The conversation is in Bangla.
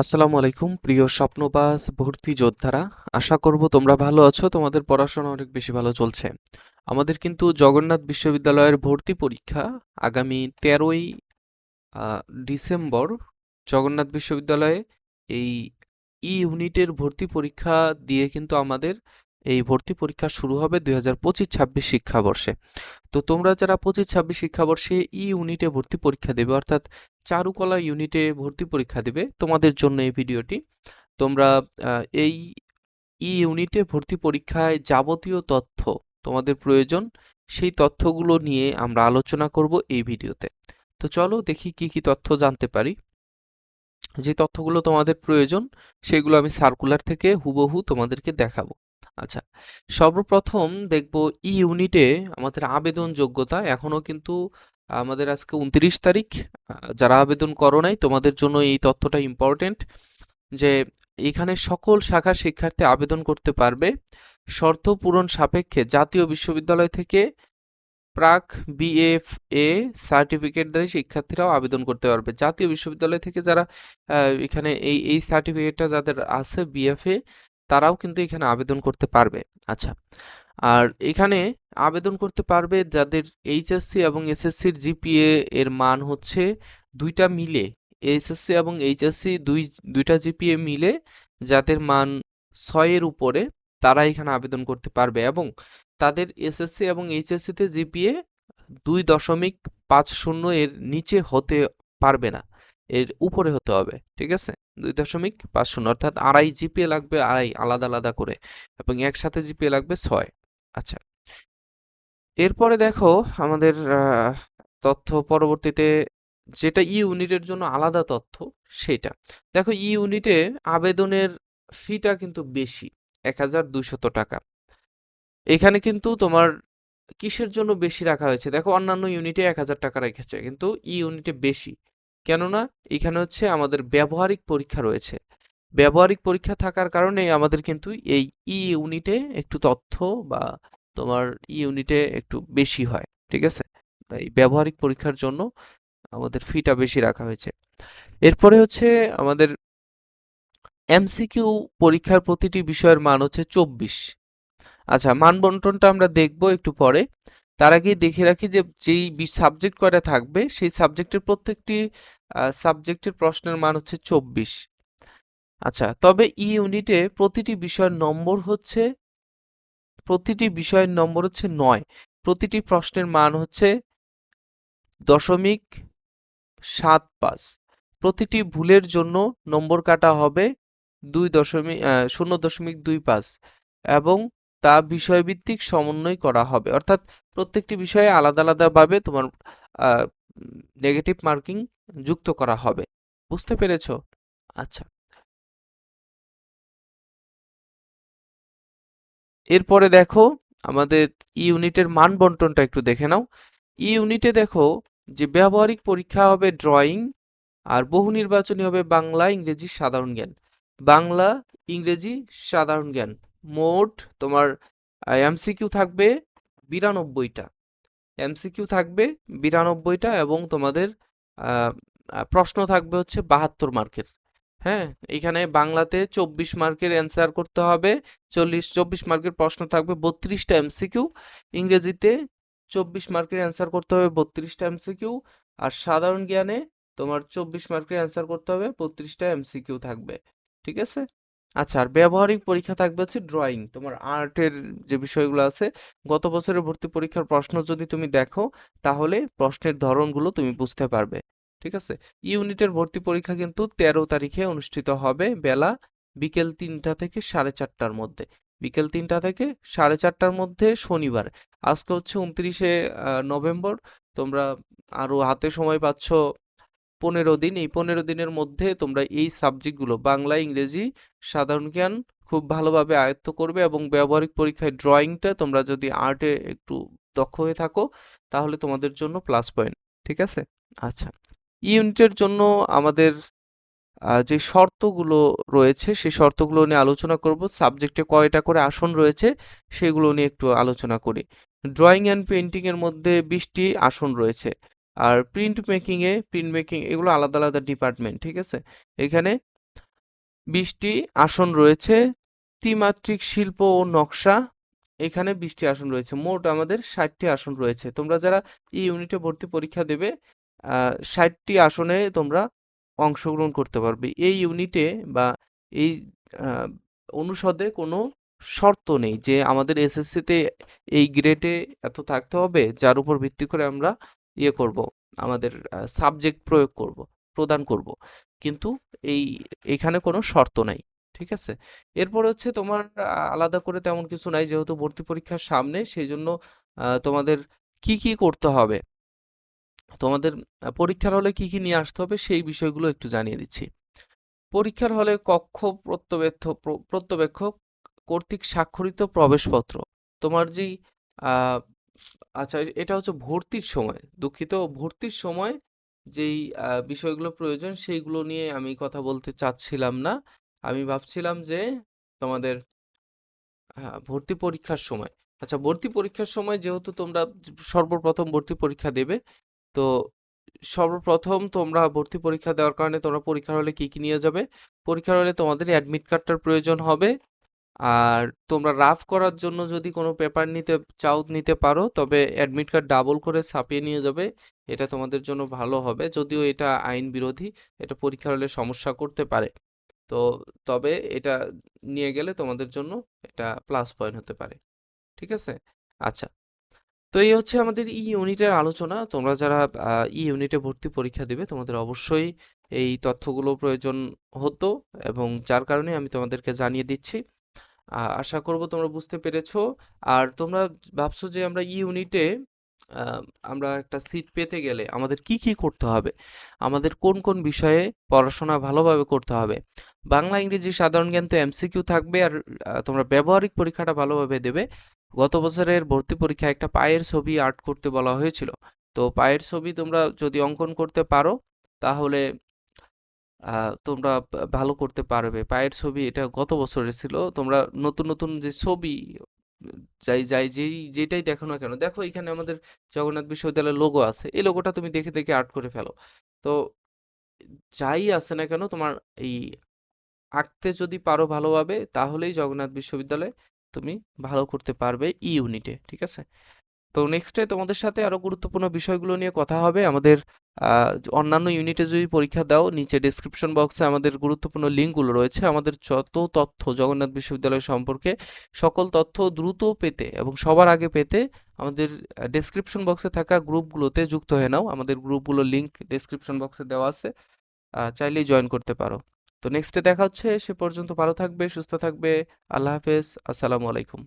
আসসালামু আলাইকুম, প্রিয় স্বপ্নবাস ভর্তি যোদ্ধারা। আশা করব তোমরা ভালো আছো, তোমাদের পড়াশোনা অনেক বেশি ভালো চলছে। আমাদের কিন্তু জগন্নাথ বিশ্ববিদ্যালয়ের ভর্তি পরীক্ষা আগামী তেরোই ডিসেম্বর জগন্নাথ বিশ্ববিদ্যালয়ে এই ই ইউনিটের ভর্তি পরীক্ষা দিয়ে কিন্তু আমাদের এই ভর্তি পরীক্ষা শুরু হবে দুই হাজার পঁচিশ ছাব্বিশ শিক্ষাবর্ষে। তো তোমরা যারা পঁচিশ ছাব্বিশ শিক্ষাবর্ষে ই ইউনিটে ভর্তি পরীক্ষা দেবে, অর্থাৎ চারুকলা ইউনিটে ভর্তি পরীক্ষা দেবে, তোমাদের জন্য এই ভিডিওটি। তোমরা এই ই ইউনিটে ভর্তি পরীক্ষায় যাবতীয় তথ্য তোমাদের প্রয়োজন, সেই তথ্যগুলো নিয়ে আমরা আলোচনা করব এই ভিডিওতে। তো চলো দেখি কি কি তথ্য জানতে পারি। যে তথ্যগুলো তোমাদের প্রয়োজন, সেগুলো আমি সার্কুলার থেকে হুবহু তোমাদেরকে দেখাবো। আচ্ছা সর্বপ্রথম দেখব ই ইউনিটে আমাদের আবেদন যোগ্যতা এখনও কিন্তু আমাদের আজকে উনত্রিশ তারিখ। যারা আবেদন করো নাই, তোমাদের জন্য এই তথ্যটা ইম্পর্টেন্ট যে এখানে সকল শাখার শিক্ষার্থী আবেদন করতে পারবে। শর্ত পূরণ সাপেক্ষে জাতীয় বিশ্ববিদ্যালয় থেকে প্রাক বিএফএ সার্টিফিকেটধারী শিক্ষার্থীরাও আবেদন করতে পারবে। জাতীয় বিশ্ববিদ্যালয় থেকে যারা এখানে এই এই সার্টিফিকেটটা যাদের আছে বিএফএ তারাও কিন্তু এখানে আবেদন করতে পারবে। আচ্ছা আর এখানে আবেদন করতে পারবে যাদের এইচএসসি এবং এসএসসির জিপিএ এর মান হচ্ছে দুইটা মিলে। এইচএসসি এবং এইচএসসি দুই, দুইটা জিপিএ মিলে যাদের মান ছয়ের উপরে তারা এখানে আবেদন করতে পারবে এবং তাদের এসএসসি এবং এইচএসসিতে জিপিএ দুই দশমিক পাঁচ শূন্য এর নিচে হতে পারবে না। এর উপরে হতে হবে, ঠিক আছে? দুই দশমিক পাঁচ শূন্য, অর্থাৎ আড়াই জিপিএ লাগবে, আড়াই আলাদা আলাদা করে, এবং একসাথে জিপিএ লাগবে ছয়। আচ্ছা। এরপরে দেখো আমাদের তথ্য পরবর্তীতে যেটা ই ইউনিটের জন্য আলাদা তথ্য, সেটা। দেখো ই ইউনিটে আবেদনের ফিটা কিন্তু বেশি, এক হাজার দুইশত টাকা। এখানে কিন্তু তোমার কিসের জন্য বেশি রাখা হয়েছে? দেখো অন্যান্য ইউনিটে এক হাজার টাকা রেখেছে, কিন্তু ই ইউনিটে বেশি। কেননা এখানে হচ্ছে আমাদের ব্যবহারিক পরীক্ষা রয়েছে। ব্যবহারিক পরীক্ষা থাকার কারণে আমাদের কিন্তু এই ই ইউনিটে একটু তথ্য বা তোমার ইউনিটে একটু বেশি হয়, ঠিক আছে? এই ব্যবহারিক পরীক্ষার জন্য আমাদের ফিটা বেশি রাখা হয়েছে। এরপরে হচ্ছে আমাদের এমসিকিউ পরীক্ষার প্রতিটি বিষয়ের মান হচ্ছে চব্বিশ। আচ্ছা মান বন্টনটা আমরা দেখব একটু পরে। তার আগেই দেখে রাখি যে, যেই সাবজেক্ট কয়টা থাকবে, সেই সাবজেক্টের প্রত্যেকটি সাবজেক্টের প্রশ্নের মান হচ্ছে চব্বিশ। আচ্ছা তবে ই ইউনিটে প্রতিটি বিষয়ের নম্বর হচ্ছে, প্রতিটি বিষয়ের নম্বর হচ্ছে নয়। প্রতিটি প্রশ্নের মান হচ্ছে দশমিক সাত পাঁচ। প্রতিটি ভুলের জন্য নম্বর কাটা হবে দুই দশমিক শূন্য দশমিক দুই পাঁচ এবং তা বিষয়ভিত্তিক সমন্বয় করা হবে। অর্থাৎ প্রত্যেকটি বিষয়ে আলাদা আলাদাভাবে তোমার নেগেটিভ মার্কিং যুক্ত করা হবে। বুঝতে পেরেছ? আচ্ছা। এরপরে দেখো আমাদের ই ইউনিটের মান বন্টনটা একটু দেখে নাও। ই ইউনিটে দেখো যে ব্যবহারিক পরীক্ষা হবে ড্রয়িং আর বহু নির্বাচনী হবে বাংলা, ইংরেজি, সাধারণ জ্ঞান। বাংলা, ইংরেজি, সাধারণ জ্ঞান। মোট তোমার এমসিকিউ থাকবে বিরানব্বইটা। এমসিকিউ থাকবে বিরানব্বইটা এবং তোমাদের প্রশ্ন থাকবে হচ্ছে বাহাত্তর মার্কের। হ্যাঁ এখানে বাংলাতে চব্বিশ মার্কের অ্যান্সার করতে হবে, চল্লিশ, চব্বিশ মার্কের প্রশ্ন থাকবে বত্রিশটা এমসিকিউ ইংরেজিতে চব্বিশ মার্কের অ্যান্সার করতে হবে বত্রিশটা এমসিকিউ আর সাধারণ জ্ঞানে তোমার চব্বিশ মার্কের অ্যান্সার করতে হবে বত্রিশটা এমসিকিউ থাকবে। ঠিক আছে? আচ্ছা আর ব্যবহারিক পরীক্ষা থাকবে হচ্ছে ড্রয়িং তোমার আর্টের যে বিষয়গুলো আছে, গত বছরের ভর্তি পরীক্ষার প্রশ্ন যদি তুমি দেখো, তাহলে প্রশ্নের ধরনগুলো তুমি বুঝতে পারবে, ঠিক আছে? ইউনিটের ভর্তি পরীক্ষা কিন্তু তেরো তারিখে অনুষ্ঠিত হবে বেলা বিকেল তিনটা থেকে সাড়ে চারটার মধ্যে। বিকেল তিনটা থেকে সাড়ে চারটার মধ্যে শনিবার। আজকে হচ্ছে উনত্রিশে নভেম্বর। তোমরা আরও হাতে সময় পাচ্ছ পনেরো দিন, এই পনেরো দিনের মধ্যে তোমরা এই সাবজেক্টগুলো বাংলা, ইংরেজি, সাধারণ জ্ঞান খুব ভালোভাবে আয়ত্ত করবে এবং ব্যবহারিক পরীক্ষায় ড্রয়িংটা তোমরা যদি আর্টে একটু দক্ষ হয়ে থাকো, তাহলে তোমাদের জন্য প্লাস পয়েন্ট ঠিক আছে? আচ্ছা ইউনিটের জন্য আমাদের যে শর্তগুলো রয়েছে, সেই শর্তগুলো নিয়ে আলোচনা করব। সাবজেক্টে কয়টা করে আসন রয়েছে, সেগুলো নিয়ে একটু আলোচনা করি। ড্রয়িং অ্যান্ড পেন্টিংয়ের মধ্যে বিশটি আসন রয়েছে। আর প্রিন্ট মেকিং এ প্রিন্ট মেকিং এগুলো আলাদা আলাদা ডিপার্টমেন্ট ঠিক আছে? এখানে বিশটি আসন রয়েছে, ত্রিমাত্রিক শিল্প ও নকশা, এখানে বিশটি আসন রয়েছে, মোট আমাদের ষাটটি আসন রয়েছে। তোমরা যারা এই ইউনিটে ভর্তি পরীক্ষা দেবে ষাটটি আসনে তোমরা অংশগ্রহণ করতে পারবে। এই ইউনিটে বা এই অনুষদে কোনো শর্ত নেই যে আমাদের এসএসসিতে এই গ্রেডে এত থাকতে হবে, যার উপর ভিত্তি করে আমরা ইয়ে করব, আমাদের সাবজেক্ট প্রয়োগ করব, প্রদান করব। কিন্তু এই, এখানে কোনো শর্ত নাই, ঠিক আছে? এরপর হচ্ছে তোমার আলাদা করে তেমন কিছু নাই, যেহেতু ভর্তি পরীক্ষার সামনে সেই জন্য তোমাদের কি কি করতে হবে? তোমাদের পরীক্ষার হলে কি কি নিয়ে আসতে হবে, সেই বিষয়গুলো একটু জানিয়ে দিচ্ছি। পরীক্ষার হলে কক্ষ প্রত্যবেক্ষ প্রত্যবেক্ষক কর্তৃক স্বাক্ষরিত প্রবেশপত্র। তোমার যেই আচ্ছা এটা হচ্ছে ভর্তির সময়। দুঃখিত ভর্তির সময় যেই বিষয়গুলো প্রয়োজন সেইগুলো নিয়ে আমি কথা বলতে চাচ্ছিলাম না। আমি ভাবছিলাম যে তোমাদের হ্যাঁ, ভর্তি পরীক্ষার সময়। আচ্ছা ভর্তি পরীক্ষার সময় যেহেতু তোমরা সর্বপ্রথম ভর্তি পরীক্ষা দেবে তো সর্বপ্রথম তোমরা ভর্তি পরীক্ষা দেওয়ার কারণে তোমরা পরীক্ষার হলে কি কি নিয়ে যাবে? পরীক্ষার হলে তোমাদের অ্যাডমিট কার্ডটার প্রয়োজন হবে। আর তোমরা রাফ করার জন্য যদি কোনো পেপার নিতে চাও নিতে পারো, তবে অ্যাডমিট কার্ড ডাবল করে ছাপিয়ে নিয়ে যাবে। এটা তোমাদের জন্য ভালো হবে, যদিও এটা আইন বিরোধী, এটা পরীক্ষার হলে সমস্যা করতে পারে। তো তবে এটা নিয়ে গেলে তোমাদের জন্য এটা প্লাস পয়েন্ট হতে পারে। ঠিক আছে? আচ্ছা। তো এই হচ্ছে আমাদের ই ইউনিটের আলোচনা। তোমরা যারা ই ইউনিটে ভর্তি পরীক্ষা দিবে, তোমাদের অবশ্যই এই তথ্যগুলো প্রয়োজন হতো এবং যার কারণে আমি তোমাদেরকে জানিয়ে দিচ্ছি। আশা করব তোমরা বুঝতে পেরেছ। আর তোমরা ভাবছ যে আমরা ইউনিটে আমরা একটা সিট পেতে গেলে আমাদের কি কি করতে হবে? আমাদের কোন কোন বিষয়ে পড়াশোনা ভালোভাবে করতে হবে? বাংলা, ইংরেজি, সাধারণ জ্ঞান তো এমসিকিউ থাকবে আর তোমরা ব্যবহারিক পরীক্ষাটা ভালোভাবে দেবে। গত বছরের ভর্তি পরীক্ষায় একটা পায়ের ছবি আর্ট করতে বলা হয়েছিল। তো পায়ের ছবি তোমরা যদি অঙ্কন করতে পারো, তাহলে তোমরা ভালো করতে পারবে। পায়ের ছবি এটা গত বছরের ছিল। তোমরা নতুন নতুন যে ছবি, যাই যাই, যেই, যেটাই দেখো না কেন, দেখো এখানে আমাদের জগন্নাথ বিশ্ববিদ্যালয়ের লোগো আছে। এই লোগোটা তুমি দেখে দেখে আর্ট করে ফেলো। তো যাই আছে না কেন, তোমার এই আঁকতে যদি পারো ভালোভাবে, তাহলেই জগন্নাথ বিশ্ববিদ্যালয়ে তুমি ভালো করতে পারবে ই ইউনিটে ঠিক আছে? তো নেক্সটে তোমাদের সাথে আরও গুরুত্বপূর্ণ বিষয়গুলো নিয়ে কথা হবে। আমাদের অন্যান্য ইউনিটে যদি পরীক্ষা দাও, নিচে ডেসক্রিপশন বক্সে আমাদের গুরুত্বপূর্ণ লিঙ্কগুলো রয়েছে। আমাদের যত তথ্য জগন্নাথ বিশ্ববিদ্যালয় সম্পর্কে, সকল তথ্য দ্রুত পেতে এবং সবার আগে পেতে আমাদের ডেসক্রিপশন বক্সে থাকা গ্রুপগুলোতে যুক্ত হয়ে নাও। আমাদের গ্রুপগুলোর লিঙ্ক ডেসক্রিপশন বক্সে দেওয়া আছে। চাইলেই জয়েন করতে পারো। তো নেক্সটে দেখা হচ্ছে, সে পর্যন্ত ভালো থাকবে, সুস্থ থাকবে। আল্লাহ হাফেজ। আসসালামু আলাইকুম।